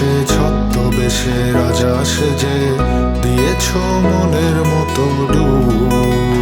কি ছত্ত বেশে রাজা সেজে দিয়েছ মনের মতো ডুব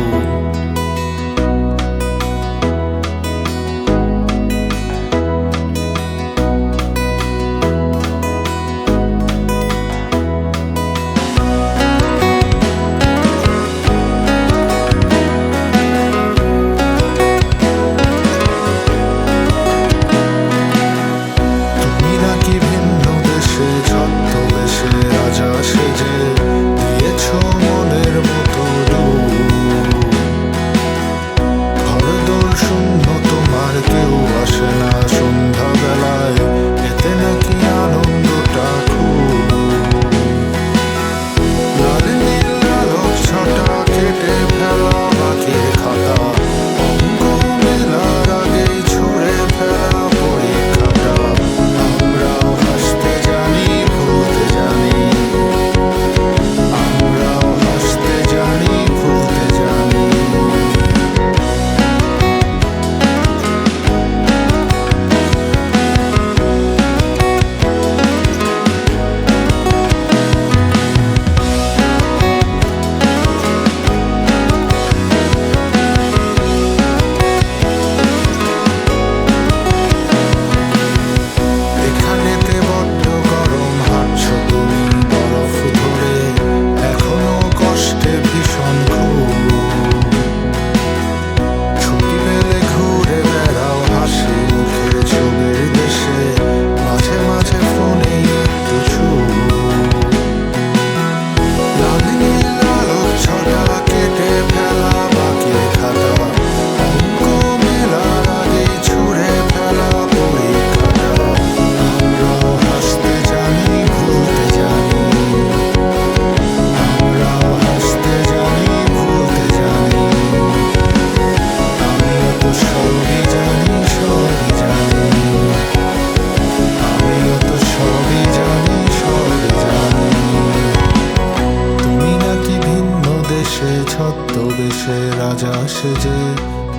যে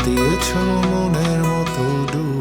দিয়েছ মনের মতো ডুব